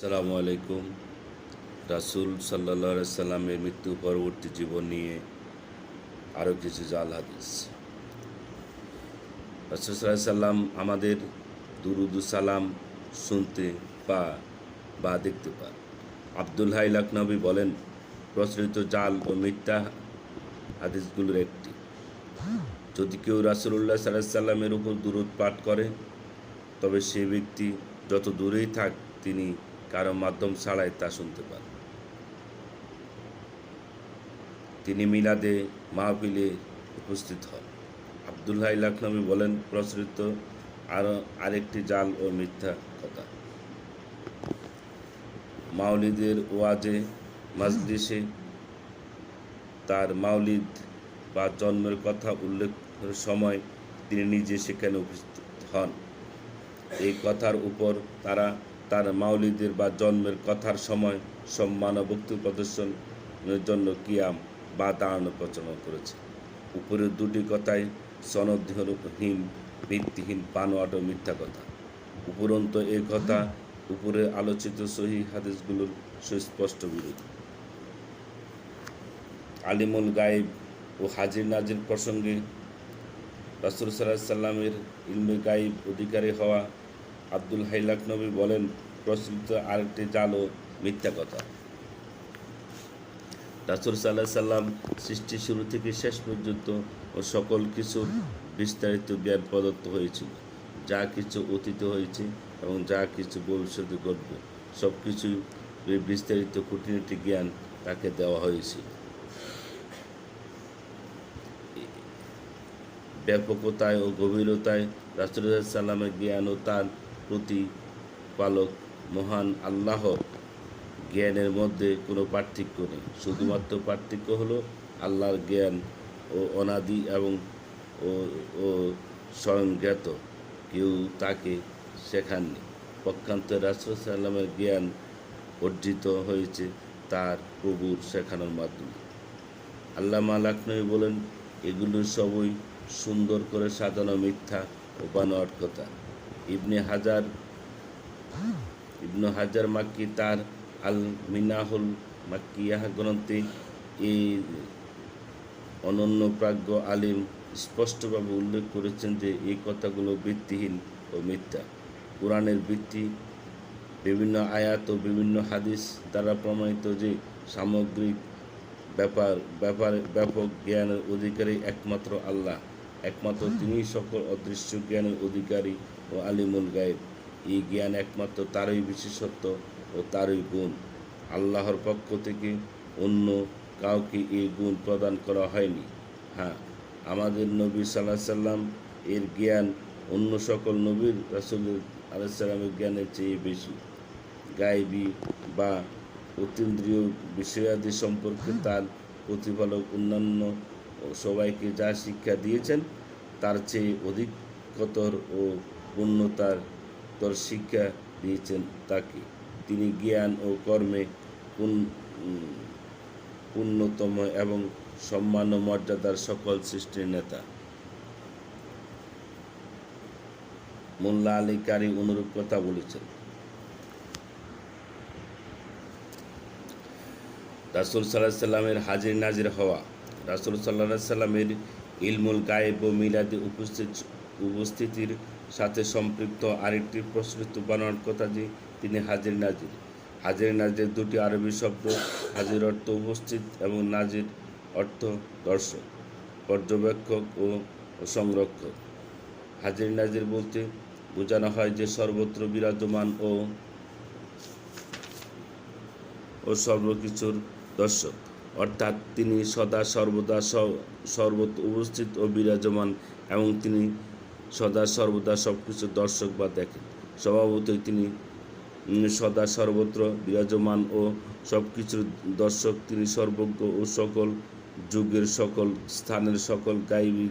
সালামু আলাইকুম। রাসুল সাল্লা সাল্লামের মৃত্যু পরবর্তী জীবন নিয়ে আরও কিছু জাল হাদিস। রাসুল সাল্লাহ সাল্লাম আমাদের দুরুদু সালাম শুনতে পা, বা দেখতে পান আব্দুল হাই লখনবী বলেন, প্রচলিত জাল ও মিথ্যা হাদিসগুলোর একটি। যদি কেউ রাসুল্লাহ সাল্লাহ সাল্লামের উপর দূরত পাঠ করে, তবে সে ব্যক্তি যত দূরেই থাক, তিনি কারও মাধ্যম ছাড়াই তা শুনতে পান। তিনি মিলাদে মাহফিলে উপস্থিত হন। আবদুল্লাহ লাখনবী বলেন, প্রচলিত আরও আরেকটি জাল ও মিথ্যা কথা। মাওলিদের ওয়াজে মাজলিসে তার মাওলিদ বা জন্মের কথা উল্লেখের সময় তিনি নিজে সেখানে উপস্থিত হন। এই কথার উপর তারা তার মাওলিদের বা জন্মের কথার সময় সম্মান বক্তব্য প্রদর্শনের জন্য কিয়াম বা দাঁড়ানো প্রচলন করেছে। উপরের দুটি কথাই সনদহীন ভিত্তিহীন পানোয়াট মিথ্যা কথা। উপরন্ত এই কথা উপরে আলোচিত সহি হাদিসগুলোর সুস্পষ্ট বিরোধী। আলিমুল গায়েব ও হাজির নাজির প্রসঙ্গে রাসুল সাল্লাহ সাল্লামের ইলমে গাইব অধিকারী হওয়া আব্দুল হাইলাক নবী বলেন প্রচলিত আরেকটি জাল ও মিথ্যা কথা। রাসুল সাল্লাহ সাল্লাম সৃষ্টি শুরু থেকে শেষ পর্যন্ত ও সকল কিছুর বিস্তারিত জ্ঞান প্রদত্ত হয়েছিল। যা কিছু অতীত হয়েছে এবং যা কিছু ভবিষ্যতে ঘটবে সব কিছুই বিস্তারিত খুঁটিনাটি জ্ঞান তাকে দেওয়া হয়েছিল ব্যাপকতায় ও গভীরতায় রাসুল্লাহ সাল্লামের জ্ঞান ও তার প্রতিপালক মহান আল্লাহ জ্ঞানের মধ্যে কোনো পার্থক্য নেই। শুধুমাত্র পার্থক্য হলো আল্লাহর জ্ঞান ও অনাদি এবং ও স্বয়ংজ্ঞাত। কেউ তাকে শেখাননি। পক্ষান্তরে রাসুল সাল্লামের জ্ঞান অর্জিত হয়েছে তার প্রভুর শেখানোর মাধ্যমে। আল্লামা লাখনবী বলেন, এগুলো সবই সুন্দর করে সাজানো মিথ্যা ও বানোয়াট কথা। ইবনে হাজার ইবনু হাজার মাক্কি তার আল মিনাহুল মাক্কিয়াহ গ্রন্থে এই অনন্য প্রাজ্ঞ আলিম স্পষ্টভাবে উল্লেখ করেছেন যে এই কথাগুলো ভিত্তিহীন ও মিথ্যা। কোরআনের ভিত্তি, বিভিন্ন আয়াত ও বিভিন্ন হাদিস দ্বারা প্রমাণিত যে সামগ্রিক ব্যাপার ব্যাপার ব্যাপক জ্ঞানের অধিকারী একমাত্র আল্লাহ। একমাত্র তিনি সকল অদৃশ্য জ্ঞানের অধিকারী ও আলিমুল গায়েব। এই জ্ঞান একমাত্র তারই বিশেষত্ব ও তারই গুণ। আল্লাহর পক্ষ থেকে অন্য কাউকে এই গুণ প্রদান করা হয়নি। হ্যাঁ আমাদের নবী সাল্লাহ সাল্লাম এর জ্ঞান অন্য সকল নবীর রাসুল আলাইসাল্লামের জ্ঞানের চেয়ে বেশি। গায়েবী বা অতীন্দ্রিয় বিষয়াদি সম্পর্কে তার প্রতিপালক অন্যান্য সবাইকে যা শিক্ষা দিয়েছেন, তার চেয়ে অধিকতর ও পূর্ণতার তর শিক্ষা দিয়েছেন তাকে। তিনি জ্ঞান ও কর্মে পূর্ণতম এবং সম্মান ও মর্যাদার সকল সৃষ্টির নেতা। মোল্লা আলী কারি অনুরূপ কথা বলেছেন। রাসুল সাল্লাহ সাল্লামের হাজির নাজির হওয়া, রাসুল সাল্লাহ সাল্লামের ইলমুল গায়েব ও মিলাদি উপস্থিত, উপস্থিতির সাথে সম্পৃক্ত আরেকটি প্রচলিত বানানোর কথা যে তিনি হাজির নাজির। হাজির নাজির দুটি আরবি শব্দ হাজির অর্থ উপস্থিত এবং নাজির অর্থ দর্শক, পর্যবেক্ষক ও সংরক্ষক। হাজির নাজির বলতে বোঝানো হয় যে সর্বত্র বিরাজমান ও ও সর্বকিছুর দর্শক। অর্থাৎ তিনি সদা সর্বদা সর্বত উপস্থিত ও বিরাজমান এবং তিনি সদা সর্বদা সব কিছু দর্শক বা দেখেন। স্বভাবতই তিনি সদা সর্বত্র বিরাজমান ও সব কিছুর দর্শক। তিনি সর্বজ্ঞ ও সকল যুগের সকল স্থানের সকল গাইবী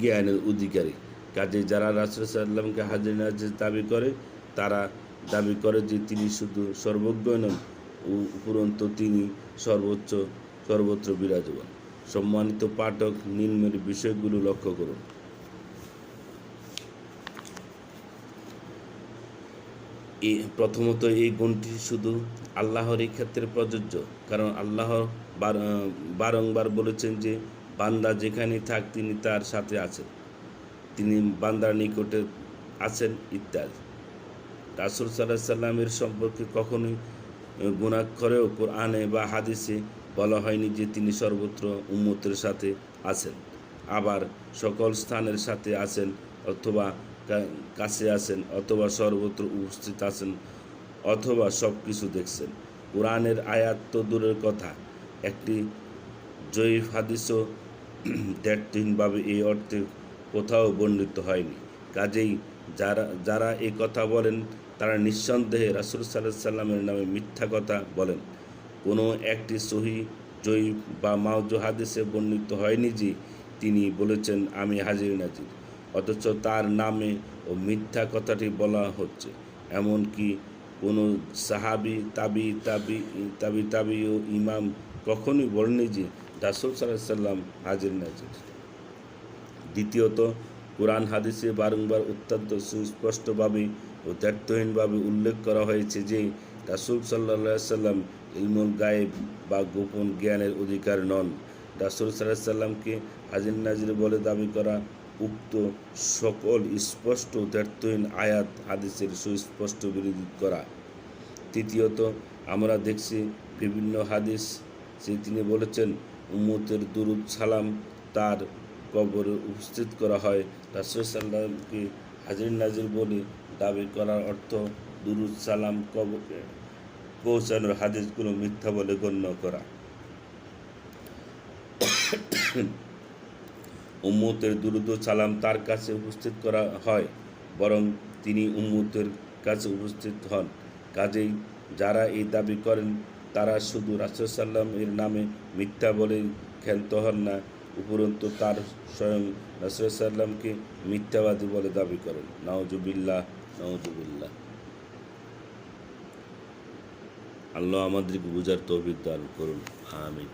জ্ঞানের অধিকারী। কাজে যারা রাসুল সাল্লামকে হাজির নাজির দাবি করে, তারা দাবি করে যে তিনি শুধু সর্বজ্ঞ নন উপরন্ত তিনি সর্বোচ্চ, সর্বত্র বিরাজমান। সম্মানিত পাঠক, নিম্নের বিষয়গুলো লক্ষ্য করুন। প্রথমত এই গুণটি শুধু আল্লাহরই ক্ষেত্রে প্রযোজ্য। কারণ আল্লাহ বার- বারংবার বলেছেন যে, বান্দা যেখানে থাক তিনি তার সাথে আছেন। তিনি বান্দার নিকটে আছেন ইত্যাদি। রাসুল সাল্লাহ সাল্লামের সম্পর্কে কখনোই গুণাক্ষরেও কোরআনে বা হাদিসে বলা হয়নি যে তিনি সর্বত্র উম্মতের সাথে আছেন। আবার সকল স্থানের সাথে আছেন অথবা কাছে আছেন অথবা সর্বত্র উপস্থিত আছেন অথবা সব কিছু দেখছেন। কোরআনের আয়াত তো দূরের কথা। একটি জয়ীফ হাদিসও দ্ব্যর্থহীনভাবে এই অর্থে কোথাও বর্ণিত হয়নি। কাজেই যারা যারা এই কথা বলেন, তারা নিঃসন্দেহে রাসুল সাল্লাহ সাল্লামের নামে মিথ্যা কথা বলেন। কোনো একটি সহি জয়ীফ বা মাউজু হাদিসে বর্ণিত হয়নি যে তিনি বলেছেন, আমি হাজির নাজির। অথচ তার নামে ও মিথ্যা কথাটি বলা হচ্ছে। এমনকি কোনো সাহাবি, তাবি তাবি তাবি তাবি ও ইমাম কখনোই বলেনি যে রাসুল সাল্লাম হাজির নাজির দ্বিতীয়ত, কোরআন হাদিসে বারংবার অত্যন্ত সুস্পষ্টভাবে ও দ্ব্যর্থহীনভাবে উল্লেখ করা হয়েছে যে রাসুল সাল্লা সাল্লাম ইলমুল গায়েব বা গোপন জ্ঞানের অধিকার নন। রাসুল সাল্লাহ সাল্লামকে হাজির নাজির বলে দাবি করা উক্ত সকল স্পষ্ট দ্ব্যর্থহীন আয়াত হাদিসের সুস্পষ্ট বিরোধী করা। তৃতীয়ত, আমরা দেখছি বিভিন্ন হাদিস যে তিনি বলেছেন, উম্মতের দুরুদ সালাম তার কবরে উপস্থিত করা হয়। রাসুল সাল্লামকে হাজির নাজির বলে দাবি করার অর্থ দুরুদ সালাম কবরে পৌঁছানোর হাদিসগুলো মিথ্যা বলে গণ্য করা। উম্মতের দুরুদ সালাম তার কাছে উপস্থিত করা হয়, বরং তিনি উম্মতের কাছে উপস্থিত হন। কাজেই যারা এই দাবি করেন, তারা শুধু রাসুল সাল্লাম এর নামে মিথ্যা বলে ক্ষান্ত হন না, উপরন্তু তার স্বয়ং রাসুল সাল্লামকে মিথ্যাবাদী বলে দাবি করেন। নওজুবিল্লাহ নওজুবিল্লাহ আল্লাহ আমাদেরকে বুঝার তৌফিক দান করুন। আমিন।